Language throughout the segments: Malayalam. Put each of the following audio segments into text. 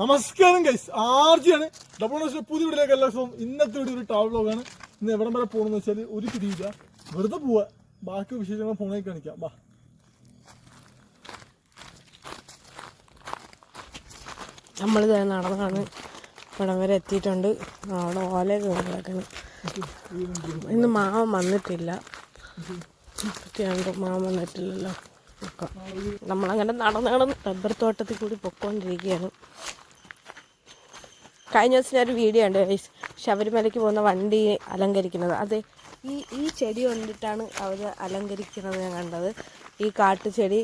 നമസ്കാരം ഗൈസ് ആർജിയാണ്. ഡബിൾ നൈസ് പുതിയ വീട്ടിലേക്ക് എല്ലാ ദിവസവും ഇന്നത്തെ വീഡിയോ ഒരു ട്രാവൽ വ്ളോഗാണ് ഇന്ന് എവിടം വരെ പോകണമെന്ന് വെച്ചാൽ ഒരു പിടിയില്ല. വെറുതെ പോവുക ബാക്കി വിശേഷങ്ങൾ ഫോണിൽ കാണിക്കാം. ബാ നമ്മളിത് നടന്നാണ്. ഇവിടം വരെ എത്തിയിട്ടുണ്ട്. അവിടെ ഓല കിടക്കണം ഇന്ന് മാമൻ വന്നിട്ടില്ല. മാമൻ വന്നിട്ടില്ലല്ലോ. നമ്മളങ്ങനെ നടന്ന് റബ്ബർ തോട്ടത്തിൽ കൂടി പൊക്കോണ്ടിരിക്കുകയാണ്. കഴിഞ്ഞ ദിവസം ഞാനൊരു വീഡിയോ ഉണ്ട്. ശബരിമലയ്ക്ക് പോകുന്ന വണ്ടി അലങ്കരിക്കുന്നത്. അതെ ഈ ഈ ചെടി കൊണ്ടിട്ടാണ് അവർ അലങ്കരിക്കുന്നത് ഞാൻ കണ്ടത്. ഈ കാട്ടുചെടി ചെടി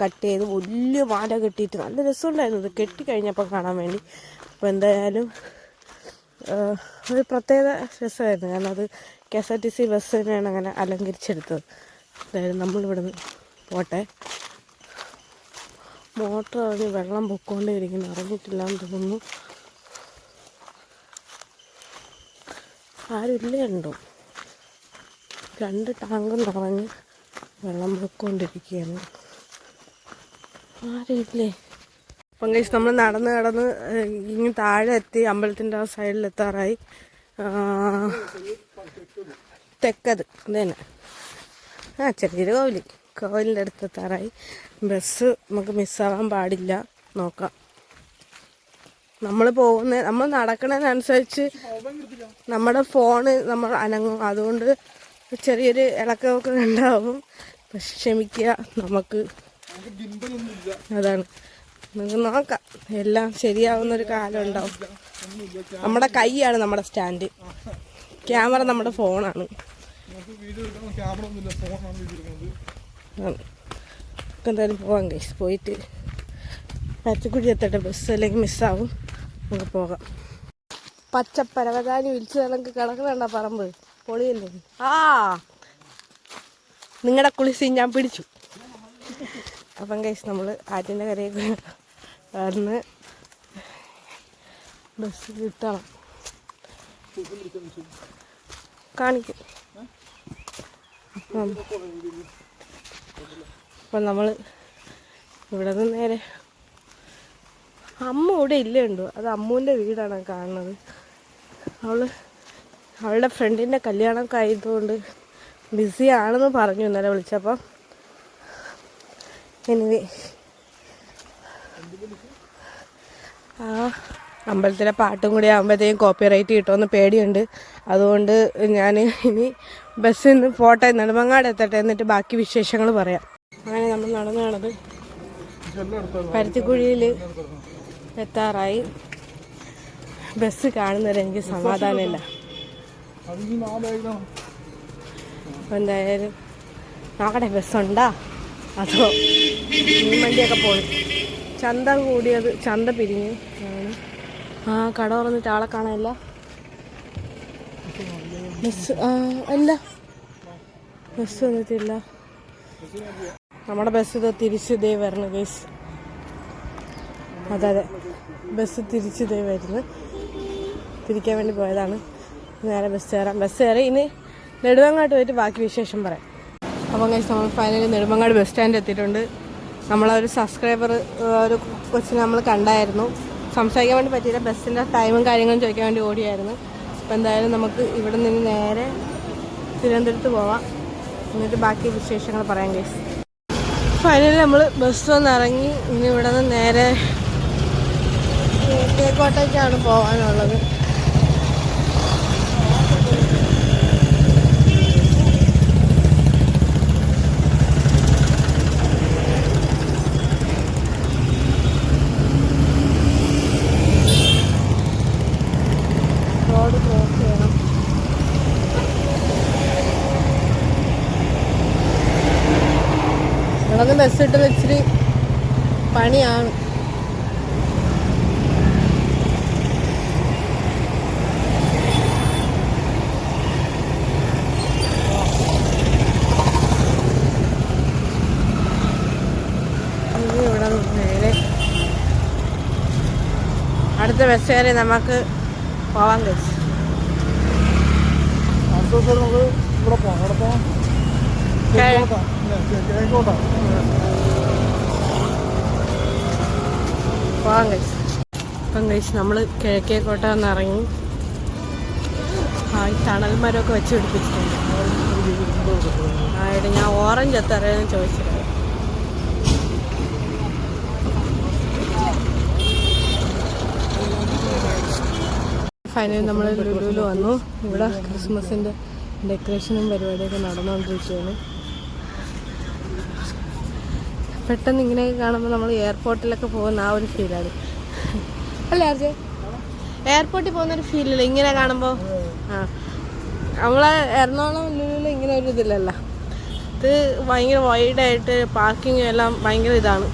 കട്ട് ചെയ്ത് വലിയ മാല കെട്ടിയിട്ട് നല്ല രസമുണ്ടായിരുന്നു. ഇത് കെട്ടിക്കഴിഞ്ഞപ്പോൾ കാണാൻ വേണ്ടി. അപ്പോൾ എന്തായാലും ഒരു പ്രത്യേക രസമായിരുന്നു. കാരണം അത് K S R T C ബസ്സിനെയാണ് അങ്ങനെ അലങ്കരിച്ചെടുത്തത്. എന്തായാലും നമ്മളിവിടെ നിന്ന് പോട്ടെ. മോട്ടർ ഇറങ്ങി വെള്ളം പൊക്കോണ്ടേ ഇരിക്കുന്നു അറിഞ്ഞിട്ടില്ല എന്ന് തോന്നുന്നു. ആരുമില്ലേ കണ്ടോ. രണ്ട് ടാങ്ക് നിറഞ്ഞ് വെള്ളം പൊയ്ക്കൊണ്ടിരിക്കുകയാണ്. ആരുമില്ലേ? അപ്പം കഴിച്ച് നമ്മൾ നടന്ന് കടന്ന് ഇങ്ങ് താഴെ എത്തി അമ്പലത്തിന്റെ ആ സൈഡിൽ എത്താറായി. ആ, തെക്കത് അതന്നെ ആ ചെറിയൊരു കോവിൽ കോവിലിന്റെ അടുത്ത് എത്താറായി. ബസ് നമുക്ക് മിസ്സാവാൻ പാടില്ല. നോക്കാം. നമ്മൾ പോകുന്ന നമ്മൾ നടക്കുന്നതിനനുസരിച്ച് നമ്മുടെ ഫോണ് നമ്മൾ അനങ്ങും. അതുകൊണ്ട് ചെറിയൊരു ഇളക്കമൊക്കെ ഉണ്ടാവും. പക്ഷെ ക്ഷമിക്കുക നമുക്ക് അതാണ്. നമുക്ക് നോക്കാം. എല്ലാം ശരിയാവുന്ന ഒരു കാലം ഉണ്ടാവും. നമ്മുടെ കൈയാണ് നമ്മുടെ സ്റ്റാൻഡ്. ക്യാമറ നമ്മുടെ ഫോണാണ്. എന്തായാലും പോവാം കേസ് പോയിട്ട് പച്ചക്കുഴി എത്തട്ടെ. ബസ് അല്ലെങ്കിൽ മിസ്സാവും നമുക്ക് പോകാം. പച്ച പരവതാനി വിളിച്ച് നമുക്ക് കിടക്കണണ്ട പറമ്പ്? പൊളിയല്ലേ ആ നിങ്ങളുടെ കുളിസി ഞാൻ പിടിച്ചു. അപ്പം കൈസ് നമ്മൾ ആറ്റിന്റെ കരയൊക്കെ വന്ന് ബസ് കിട്ടണം കാണിക്കും. അപ്പം നമ്മൾ ഇവിടെ നിന്ന് നേരെ അമ്മ ഇവിടെ ഇല്ലേ ഉണ്ടോ അത് അമ്മൂന്റെ വീടാണ് കാണുന്നത്. അവൾ അവളുടെ ഫ്രണ്ടിന്റെ കല്യാണമൊക്കെ ആയതുകൊണ്ട് ബിസി ആണെന്ന് പറഞ്ഞു ഇന്നലെ വിളിച്ചപ്പം. എനിവേ ആ അമ്പലത്തിലെ പാട്ടും കൂടി ആകുമ്പോഴത്തേക്കും കോപ്പി റൈറ്റ് കിട്ടുമെന്ന് പേടിയുണ്ട്. അതുകൊണ്ട് ഞാൻ ഇനി ബസ്സിൽ നിന്ന് പോട്ടെ നെടുമങ്ങാട് എത്തട്ടെ എന്നിട്ട് ബാക്കി വിശേഷങ്ങൾ പറയാം. അങ്ങനെ നമ്മൾ നടന്നു നടന്നത് പരുത്തിക്കുഴിയിൽ എത്താറായി. ബസ് കാണുന്നവരെ എനിക്ക് സമാധാനമില്ല. അപ്പോൾ എന്തായാലും നോക്കട്ടെ ബസ്സുണ്ടാ. അതോ വണ്ടിയൊക്കെ പോയി. ചന്ത കൂടിയത് ചന്ത പിരിഞ്ഞു. ആ കട തുറന്നിട്ട് ആളെ കാണാനില്ല. ബസ് അല്ല ബസ് വന്നിട്ടില്ല. നമ്മുടെ ബസ് ഇത് തിരിച്ച് ഇതേ വരണം ഗൈസ് അതെ അതെ. ബസ് തിരിച്ച് ഇതേ വരുന്നു. തിരിക്കാൻ വേണ്ടി പോയതാണ്. നേരെ ബസ് കയറാം. ബസ് കയറി ഇനി നെടുവങ്ങാട്ട് പോയിട്ട് ബാക്കി വിശേഷം പറയാം. അപ്പം കഴിച്ച് നമ്മൾ ഫൈനലി നെടുമങ്ങാട് ബസ് സ്റ്റാൻഡ് എത്തിയിട്ടുണ്ട്. നമ്മളൊരു സബ്സ്ക്രൈബർ ഒരു കൊച്ചിനെ നമ്മൾ കണ്ടായിരുന്നു. സംസാരിക്കാൻ വേണ്ടി പറ്റിയില്ല. ബസ്സിന്റെ ടൈമും കാര്യങ്ങളും ചോദിക്കാൻ വേണ്ടി ഓടിയായിരുന്നു. അപ്പം എന്തായാലും നമുക്ക് ഇവിടെ നിന്ന് നേരെ തിരുവനന്തപുരത്ത് പോവാം. എന്നിട്ട് ബാക്കി വിശേഷങ്ങൾ പറയാം കേസ് ഫൈനലി നമ്മൾ ബസ് വന്ന് ഇറങ്ങി. ഇനി ഇവിടെ നിന്ന് നേരെ തേക്കോട്ടേക്കാണ് പോകാനുള്ളത്. റോഡ് ക്രോസ് ചെയ്യണം. ബസ് ഇട്ട് വെച്ചിട്ട് പണിയാണ് ഇനി ഇവിടെ നിന്ന് നേരെ അടുത്ത ബസ് കയറി നമുക്ക് പോവാൻ കഴിച്ചു. പോവാൻ കഴിച്ചു. ഇപ്പം കഴിച്ച്. നമ്മൾ കിഴക്കേക്കോട്ട എന്ന് ഇറങ്ങി. ആ ഈ തണൽ മരമൊക്കെ വെച്ച് പിടിപ്പിച്ചിട്ടുണ്ട്. ആ ഞാൻ ഓറഞ്ച് എത്ര അറിയാമെന്ന് ഫൈനലി നമ്മൾ ലുലുവിൽ വന്നു. ഇവിടെ ക്രിസ്മസിന്റെ ഡെക്കറേഷനും പരിപാടിയൊക്കെ നടന്നുകൊണ്ടിരിക്കുകയാണ് പെട്ടെന്ന് ഇങ്ങനെയൊക്കെ കാണുമ്പോൾ നമ്മൾ എയർപോർട്ടിലൊക്കെ പോകുന്ന ആ ഒരു ഫീലാണ് അല്ലേ അർജയ് എയർപോർട്ടിൽ പോകുന്നൊരു ഫീലില്ല ഇങ്ങനെ കാണുമ്പോൾ ആ. നമ്മളെ എറണാകുളം ലുലുവിൽ ഇങ്ങനെ ഒരു ഇതില്ലല്ല ഇത് ഭയങ്കര വൈഡായിട്ട് പാർക്കിങ്ങും എല്ലാം ഭയങ്കര ഇതാണ്.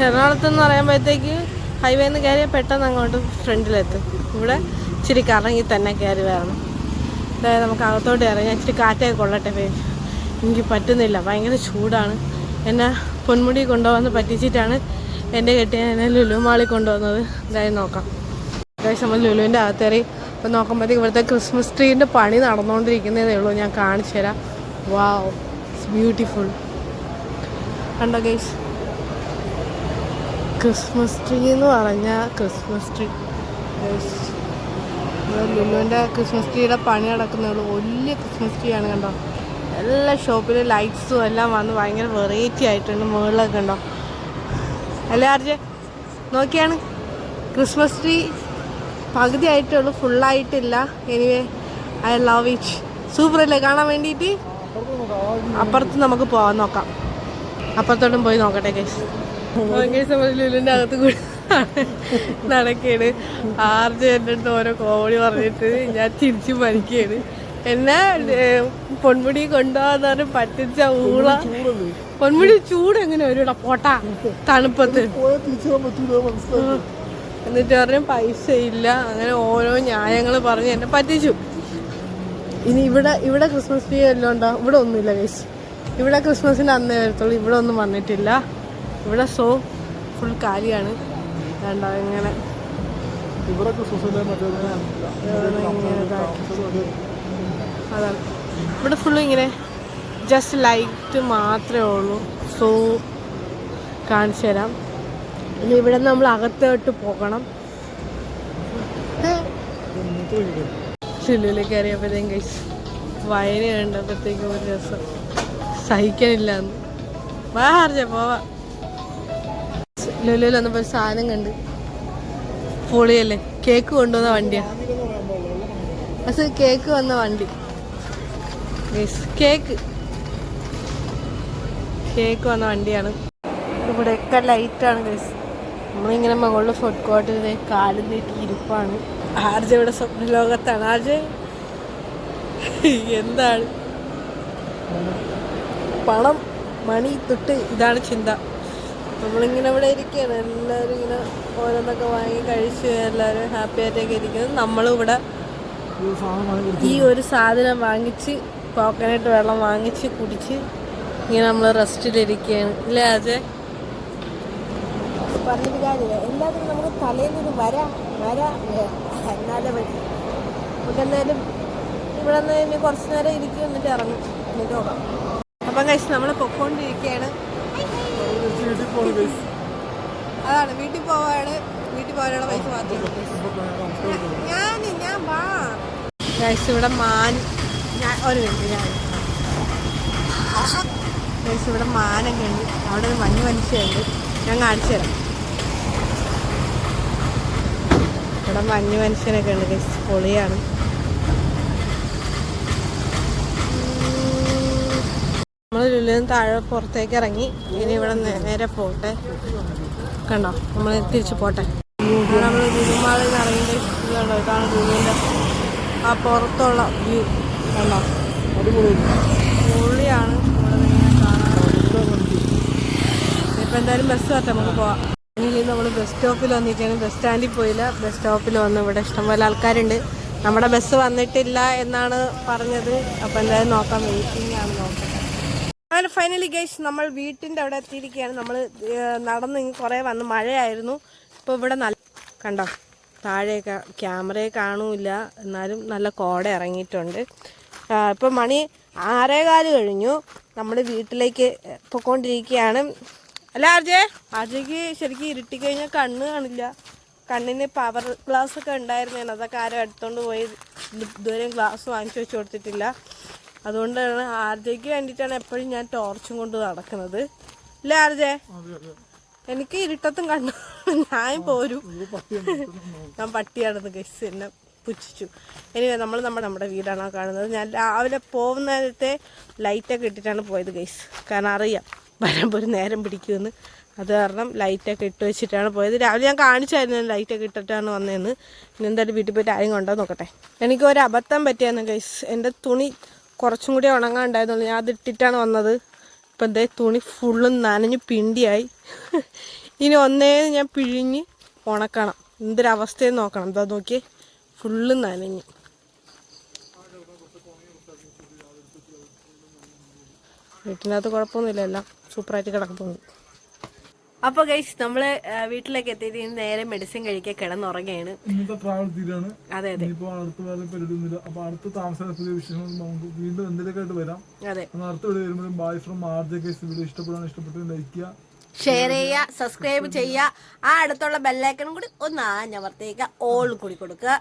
എറണാകുളത്ത് എന്ന് പറയുമ്പോഴത്തേക്ക് ഹൈവേ നിന്ന് കയറിയാൽ പെട്ടെന്ന് അങ്ങോട്ട് ഫ്രണ്ടിലെത്തും. ഇവിടെ ഇച്ചിരി കറങ്ങി തന്നെ കയറി വരണം അതായത് നമുക്ക് അകത്തോട്ട് ഇറങ്ങി. ഇച്ചിരി കാറ്റൊക്കെ കൊള്ളട്ടെ പേര് എനിക്ക് പറ്റുന്നില്ല. ഭയങ്കര ചൂടാണ്. എന്നെ പൊന്മുടി കൊണ്ടുവന്ന് പറ്റിച്ചിട്ടാണ് എന്റെ കെട്ടിയ എന്നെ ലുലു മാളി കൊണ്ടുവന്നത്. എന്തായാലും നോക്കാം. അത്യാവശ്യം നമ്മൾ ലുലുവിന്റെ അകത്തേറി ഇപ്പം നോക്കുമ്പോഴത്തേക്ക് ഇവിടുത്തെ ക്രിസ്മസ് ട്രീന്റെ പണി നടന്നുകൊണ്ടിരിക്കുന്നതേ ഉള്ളൂ. ഞാൻ കാണിച്ചു തരാം വാവ് ഇറ്റ്സ് ബ്യൂട്ടിഫുൾ കണ്ടോ ഗൈസ് ക്രിസ്മസ് ട്രീ എന്ന് പറഞ്ഞാൽ ക്രിസ്മസ് ട്രീ. ലുലുവിന്റെ ക്രിസ്മസ് ട്രീയുടെ പണി നടക്കുന്നേ ഉള്ളൂ വലിയ ക്രിസ്മസ് ട്രീ ആണ് കണ്ടോ? എല്ലാ ഷോപ്പിലും ലൈറ്റ്സും എല്ലാം വന്ന് ഭയങ്കര വെറൈറ്റി ആയിട്ടുണ്ട് മുകളിലൊക്കെ ഉണ്ടോ അല്ലേ ആർജെ? നോക്കിയാണ്. ക്രിസ്മസ് ട്രീ പകുതി ആയിട്ടേ ഉള്ളൂ. ഫുള്ളായിട്ടില്ല anyway I love it super അല്ലേ? കാണാൻ വേണ്ടിയിട്ട്? അപ്പുറത്ത് നമുക്ക് പോകാൻ നോക്കാം. അപ്പുറത്തോട്ടും പോയി നോക്കട്ടെ കേസ് കേസ് നമ്മൾ ലുലുവിന്റെ അകത്ത് കൂടി നടക്കുകയാണ് ആർജ് എന്റെ അടുത്ത് ഓരോ കോമഡി പറഞ്ഞിട്ട് ഞാൻ തിരിച്ചു മരിക്കുകയാണ് എന്നാ പൊൻമുടി പൊന്മുടി കൊണ്ടുപോകാന്ന് പറഞ്ഞ് പറ്റിച്ച ഊള. പൊന്മുടി ചൂട് എങ്ങനെ വരും പോട്ടാ. തണുപ്പത്ത്. എന്നിട്ട് പറഞ്ഞു പൈസ ഇല്ല. അങ്ങനെ ഓരോ ന്യായങ്ങൾ പറഞ്ഞ് എന്നെ പറ്റിച്ചു. ഇനി ഇവിടെ ഇവിടെ ക്രിസ്മസ് ട്രീ എല്ലാം ഉണ്ടോ? ഇവിടെ ഒന്നുമില്ല കേസ് ഇവിടെ ക്രിസ്മസിന്റെ അന്നേ വരത്തുള്ളൂ. ഇവിടെ ഒന്നും വന്നിട്ടില്ല. ഇവിടെ സോ ഫുൾ കാലിയാണ്. വേണ്ട ഇങ്ങനെ. അതാണ്. ഇവിടെ ഫുള്ള് ഇങ്ങനെ ജസ്റ്റ് ലൈറ്റ് മാത്രമേ ഉള്ളൂ. സോ കാണിച്ചു തരാം. ഇനി ഇവിടെ നമ്മൾ അകത്തോട്ട് പോകണം. ചില്ലിലേക്ക് കയറിയപ്പോഴത്തേക്കും കഴിച്ച് വയന കണ്ടപ്പോഴത്തേക്കും ഒരു രസം. സഹിക്കാനില്ല എന്ന് വാ ഹർജ പോവാ. ലുലുവിൽ വന്നപ്പോൾ സാധനം കണ്ട്. പൊളിയല്ലേ? കേക്ക് കൊണ്ടുവന്ന വണ്ടിയാ. കേക്ക് വന്ന വണ്ടി. കേക്ക് കേക്ക് വന്ന വണ്ടിയാണ്. ഇവിടെയൊക്കെ ലൈറ്റാണ് ഗൈസ് നമ്മളിങ്ങനെ മകളുടെ ഫുഡ് കോർട്ടിൽ കാലും നീട്ടി ഇരിപ്പാണ്. ആർജ ഇവിടെ സ്വപ്ന ലോകത്താണ്. ആർജ? എന്താണ്? പണം മണി തൊട്ട് ഇതാണ് ചിന്ത. നമ്മളിങ്ങനെ ഇവിടെ ഇരിക്കുകയാണ്. എല്ലാവരും ഇങ്ങനെ ഓരോന്നൊക്കെ വാങ്ങി കഴിച്ച് എല്ലാവരും ഹാപ്പി ആയിട്ടൊക്കെ ഇരിക്കുന്നത് നമ്മളിവിടെ ഈ ഒരു സാധനം വാങ്ങിച്ച് കോക്കനട്ട് വെള്ളം വാങ്ങിച്ച് കുടിച്ച് ഇങ്ങനെ നമ്മൾ റെസ്റ്റിലിരിക്കുകയാണ് ഇല്ലേ അതെ പറഞ്ഞിട്ട് കാര്യമില്ല. എല്ലാത്തിനും നമുക്ക് തലേന്ന് നിന്ന് വരാം വരാം എന്നാലേ പറ്റി നമുക്ക് എന്തായാലും ഇവിടെ നിന്ന് ഇനി കുറച്ച് നേരം ഇരിക്കും എന്നിട്ട് ഇറങ്ങും. എന്നിട്ട് നോക്കാം അപ്പം കഴിച്ച് നമ്മൾ പൊക്കോണ്ടിരിക്കുകയാണ്. അതാണ് വീട്ടിൽ പോവാണ് വീട്ടിൽ പോകാനുള്ള പൈസ മാത്രം. ഞാൻ ഞാൻ വാ. ഗൈസ് ഇവിടെ മാൻ ഞാൻ ഒരു മിനിറ്റ് ഞാൻ. ഗൈസ് ഇവിടെ മാനൊക്കെ ഉണ്ട്. അവിടെ ഒരു മഞ്ഞ് മനുഷ്യയുണ്ട് ഞാൻ കാണിച്ചു തരാം. ഇവിടെ മഞ്ഞ് മനുഷ്യനൊക്കെ ഉണ്ട് ഗൈസ് പൊളിയാണ്. നമ്മൾ താഴെ പുറത്തേക്ക് ഇറങ്ങി. ഇനി ഇവിടെ നേരെ പോട്ടെ. കണ്ടോ? നമ്മൾ തിരിച്ചു പോട്ടെ. നമ്മൾ ഗുരുമാളിൽ നിന്ന് ഇറങ്ങിയിട്ട് ഇത് കണ്ടോ ഇതാണ് ഗുരുവിന്റെ ആ പുറത്തുള്ള വ്യൂ കണ്ടോ? പൊള്ളിയാണ് ഇങ്ങനെ കാണാൻ. ഇപ്പം എന്തായാലും ബസ് വരട്ടെ നമുക്ക് പോവാം. ഇനി നമ്മൾ ബസ് സ്റ്റോപ്പിൽ വന്നിരിക്കുകയാണ്. ബസ് സ്റ്റാൻഡിൽ പോയില്ല. ബസ് സ്റ്റോപ്പിൽ വന്ന് ഇവിടെ ഇഷ്ടംപോലെ ആൾക്കാരുണ്ട്. നമ്മുടെ ബസ് വന്നിട്ടില്ല എന്നാണ് പറഞ്ഞത്. അപ്പം എന്തായാലും നോക്കാം. വെയിറ്റിംഗ് ആണ് നോക്കാം. അങ്ങനെ ഫൈനലി ഗൈസ് നമ്മൾ വീട്ടിന്റെ അവിടെ എത്തിയിരിക്കുകയാണ്. നമ്മൾ നടന്ന് കുറേ വന്ന് മഴയായിരുന്നു. ഇപ്പോൾ ഇവിടെ നല്ല കണ്ടോ? താഴെയൊക്കെ ക്യാമറയെ കാണൂല എന്നാലും നല്ല കോട ഇറങ്ങിയിട്ടുണ്ട്. ഇപ്പം മണി ആറേകാൽ കഴിഞ്ഞു. നമ്മൾ വീട്ടിലേക്ക് പൊക്കോണ്ടിരിക്കുകയാണ്. അല്ല ആർജെ? ആർജയ്ക്ക് ശരിക്കും ഇരുട്ടി കഴിഞ്ഞാൽ കണ്ണ് കാണില്ല. കണ്ണിന് പവർ ഗ്ലാസ് ഒക്കെ ഉണ്ടായിരുന്നേന്. അതൊക്കെ ആരും എടുത്തോണ്ട് പോയി. ഇതുവരെയും ഗ്ലാസ് വാങ്ങിച്ചു വെച്ച് കൊടുത്തിട്ടില്ല. അതുകൊണ്ടാണ് ആർജയ്ക്ക് വേണ്ടിയിട്ടാണ് എപ്പോഴും ഞാൻ ടോർച്ചും കൊണ്ട് നടക്കുന്നത്. അല്ലേ എനിക്ക് ഇരുട്ടത്തും കണ്ടു. ഞാൻ പോരും. ഞാൻ പട്ടിയാണെന്ന് ഗസ് എന്നെ പുച്ഛിച്ചു. ഇനി നമ്മൾ നമ്മുടെ നമ്മുടെ വീടാണ് കാണുന്നത്. ഞാൻ രാവിലെ പോകുന്ന നേരത്തെ ലൈറ്റൊക്കെ ഇട്ടിട്ടാണ് പോയത് ഗൈസ് കാരണം അറിയാം വരുമ്പോൾ ഒരു നേരം പിടിക്കുമെന്ന്. അത് കാരണം ലൈറ്റൊക്കെ ഇട്ട് വെച്ചിട്ടാണ് പോയത്. രാവിലെ ഞാൻ കാണിച്ചായിരുന്നു ലൈറ്റൊക്കെ ഇട്ടിട്ടാണ് വന്നതെന്ന്. ഇനി എന്തായാലും വീട്ടിൽ പോയിട്ട് ആരും കൊണ്ടോ നോക്കട്ടെ. എനിക്ക് ഒരു അബദ്ധം പറ്റിയായിരുന്നു ഗൈസ് എന്റെ തുണി കുറച്ചും കൂടി ഉണങ്ങാണ്ടായതുകൊണ്ട് ഞാൻ അതിട്ടിട്ടാണ് വന്നത്. ഇപ്പം എന്തേ തുണി ഫുള്ളും നനഞ്ഞ് പിണ്ടിയായി. ഇനി ഒന്നേ ഞാൻ പിഴിഞ്ഞ് ഉണക്കണം. എന്തൊരവസ്ഥയെന്ന് നോക്കണം. എന്താ നോക്കിയേ ഫുള്ള് നനഞ്ഞ്. വീട്ടിനകത്ത് കുഴപ്പമൊന്നുമില്ല. എല്ലാം സൂപ്പറായിട്ട് കിടക്കുന്നു. അപ്പോൾ ഗൈസ് നമ്മൾ വീട്ടിലേക്ക് എത്തിയിട്ട് ഇനി നേരെ മെഡിസിൻ കഴിക്കാൻ കിടന്നുറങ്ങുകയാണ്. ഇന്നത്തെ ട്രാവൽ തീരാണ് അതെ അതെ. ഇപ്പൊ അടുത്ത വേറെ പരിപാടിയൊന്നുമില്ല. അപ്പൊ അടുത്ത താമസ പുതിയ വിശേഷങ്ങൾ നമുക്ക് വീണ്ടും എന്തെങ്കിലുമൊക്കെ വരാം. അതെ. അടുത്ത വരുമ്പോഴും ബായ് ഫ്രം ആർ ജെ കേസ് വീഡിയോ ഇഷ്ടപ്പെടാൻ ഇഷ്ടപ്പെട്ടു ലൈക്ക് ചെയ്യുക. ഷെയർ ചെയ്യുക സബ്സ്ക്രൈബ് ചെയ്യുക. ആ അടുത്തുള്ള ബെല്ലൈക്കൺ കൂടി ഒന്ന് ആഞ്ഞമർത്തേക്ക ഓൾ കൂടി കൊടുക്കുക.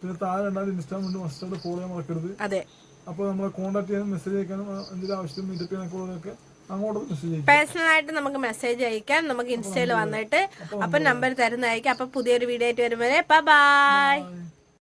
പിന്നെ താഴെ ഉണ്ടാകുന്ന ഇൻസ്റ്റാഗ്രാം മസ്റ്റായിട്ട് ഫോളോ ചെയ്യാൻ മറക്കരുത്. അതെ. അപ്പോൾ നമ്മളെ കോൺടാക്ട് ചെയ്യാനും മെസ്സേജ് അയക്കാനും എന്തെങ്കിലും ആവശ്യം മീറ്റപ്പ് ചെയ്യാനൊക്കെ ആയിട്ട് നമുക്ക് മെസ്സേജ് അയക്കാം. നമുക്ക് ഇൻസ്റ്റയിൽ വന്നിട്ട് അപ്പം നമ്പർ തരുന്നതായിരിക്കും. അപ്പം പുതിയൊരു വീഡിയോ ആയിട്ട് വരുമ്പോൾ ബൈ.